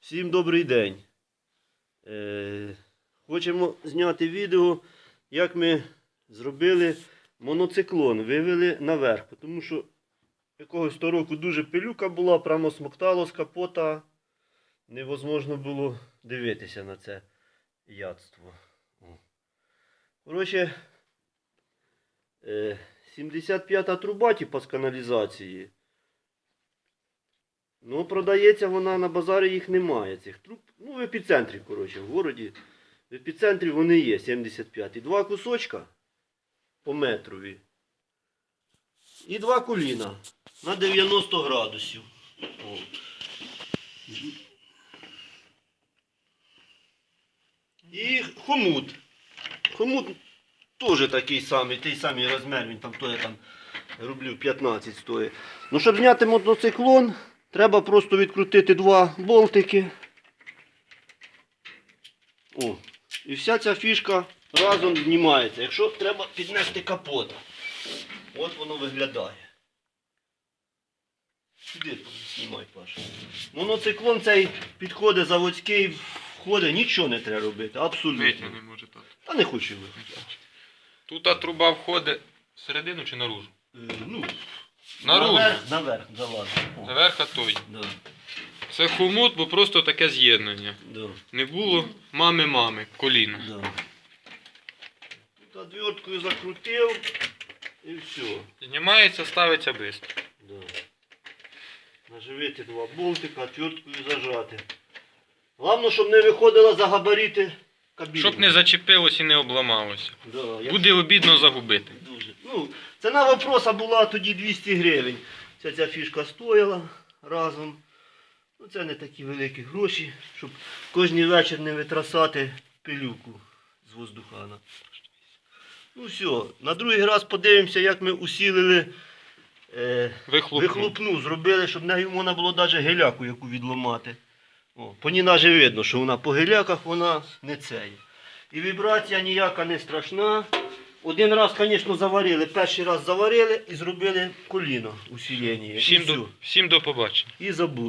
Всім добрий день. Е, хочемо зняти відео, як ми зробили моноциклон, вивели наверх. Тому що якогось того року дуже пилюка була, прямо смоктало з капота. Невозможно було дивитися на це ядство. Коротше, е, 75-та труба, типу, з каналізації. Ну, продається вона на базарі їх немає, цих труб. Ну, в епіцентрі, коротше, в городі. В епіцентрі вони є, 75. І два кусочка по метрові. І два коліна на 90 градусів. О. І хомут. Хомут теж такий самий, той самий розмір, він там стоїть там рублів 15 стоїть. Ну, щоб зняти мотоциклон, треба просто відкрутити два болтики. О, і вся ця фішка разом знімається. Якщо треба піднести капот. От воно виглядає. Сюди знімай, Паша. Моноциклон цей підходить заводський, входить, нічого не треба робити. Абсолютно. Витягни, може так. Та не хочу виходити. Тут та труба входить всередину чи наружу? Е, Ну, Наружу. наверх, наверх залазить. О, Наверх, а той. Да, Це хомут, бо просто таке з'єднання. да, Не було мами-мами, коліна. да. Тут отверткою закрутив і все. Знімається, ставиться швидко. Да. Наживити два болтика, отверткою зажати. Головне, щоб не виходило за габарити кабіни. Щоб не зачепилось і не обламалося. Да, як Буде обідно загубити. Ну, ціна вопроса була тоді 200 гривень. Ця, ця фішка стояла разом. Ну, це не такі великі гроші, щоб кожен вечір не витрасати пилюку з воздухана. Ну все, на другий раз подивимося, як ми усілили е, Вихлопну. вихлопну, зробили, щоб нею можна було навіть геляку яку відломати. О, по ній навіть видно, що вона по геляках вона не цеє. І вібрація ніяка не страшна. Один раз, звісно, заварили. Перший раз заварили і зробили коліно усілення. Всім до, всім до побачення. і забули.